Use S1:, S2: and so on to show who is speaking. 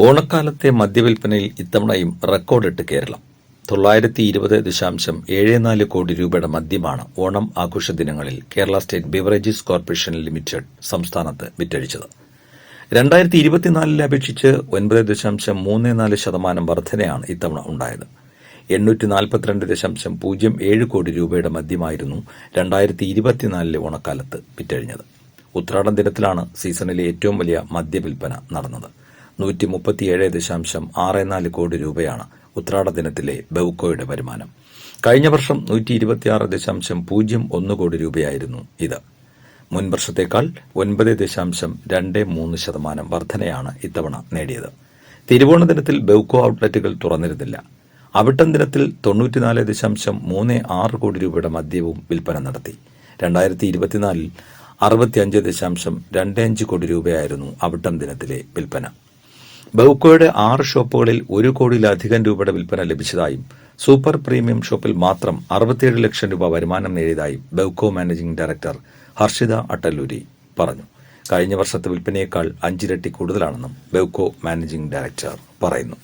S1: ഓണക്കാലത്തെ മദ്യവിൽപ്പനയിൽ ഇത്തവണയും റെക്കോർഡിട്ട് കേരളം. തൊള്ളായിരത്തി ഇരുപത് ദശാംശം ഏഴ് നാല് കോടി രൂപയുടെ മദ്യമാണ് ഓണം ആഘോഷ ദിനങ്ങളിൽ Kerala state beverages corporation limited സംസ്ഥാനത്ത് വിറ്റഴിച്ചത്. രണ്ടായിരത്തി ഇരുപത്തിനാലിലെ അപേക്ഷിച്ച് ഒൻപത് ദശാംശം മൂന്ന് നാല് ശതമാനം വർധനയാണ് ഇത്തവണ ഉണ്ടായത്. എണ്ണൂറ്റി നാൽപ്പത്തിരണ്ട് ദശാംശം പൂജ്യം ഏഴ് കോടി രൂപയുടെ മദ്യമായിരുന്നു രണ്ടായിരത്തി ഇരുപത്തിനാലിലെ ഓണക്കാലത്ത് വിറ്റഴിഞ്ഞത്. ഉത്രാടം ദിനത്തിലാണ് സീസണിലെ ഏറ്റവും വലിയ മദ്യവിൽപ്പന നടന്നത്. നൂറ്റി മുപ്പത്തിയേഴ് ദശാംശം ആറ് നാല് കോടി രൂപയാണ് ഉത്രാട ദിനത്തിലെ ബെവ്കോയുടെ വരുമാനം. കഴിഞ്ഞ വർഷം നൂറ്റി ഇരുപത്തിയാറ് ദശാംശം പൂജ്യം ഒന്ന് കോടി രൂപയായിരുന്നു ഇത്. മുൻ വർഷത്തേക്കാൾ ഒൻപത് ദശാംശം രണ്ട് മൂന്ന് ശതമാനം വർധനയാണ് ഇത്തവണ നേടിയത്. തിരുവോണ ദിനത്തിൽ ബെവ്കോ ഔട്ട്ലെറ്റുകൾ തുറന്നിരുന്നില്ല. അവിട്ടം ദിനത്തിൽ തൊണ്ണൂറ്റിനാല് ദശാംശം മൂന്ന് ആറ് കോടി രൂപയുടെ മദ്യവും വിൽപ്പന നടത്തി. രണ്ടായിരത്തി ഇരുപത്തിനാലിൽ അറുപത്തിയഞ്ച് ദശാംശം രണ്ട് അഞ്ച് കോടി രൂപയായിരുന്നു അവിട്ടം ദിനത്തിലെ വിൽപ്പന. ബൗക്കോയുടെ ആറ് ഷോപ്പുകളിൽ ഒരു കോടിയിലധികം രൂപയുടെ വിൽപ്പന ലഭിച്ചതായും സൂപ്പർ പ്രീമിയം ഷോപ്പിൽ മാത്രം അറുപത്തിയേഴ് ലക്ഷം രൂപ വരുമാനം നേടിയതായും ബൗക്കോ മാനേജിംഗ് ഡയറക്ടർ ഹർഷിത അട്ടല്ലൂരി പറഞ്ഞു. കഴിഞ്ഞ വർഷത്തെ വിൽപ്പനയേക്കാൾ അഞ്ചിരട്ടി കൂടുതലാണെന്നും ബൗക്കോ മാനേജിംഗ് ഡയറക്ടർ പറയുന്നു.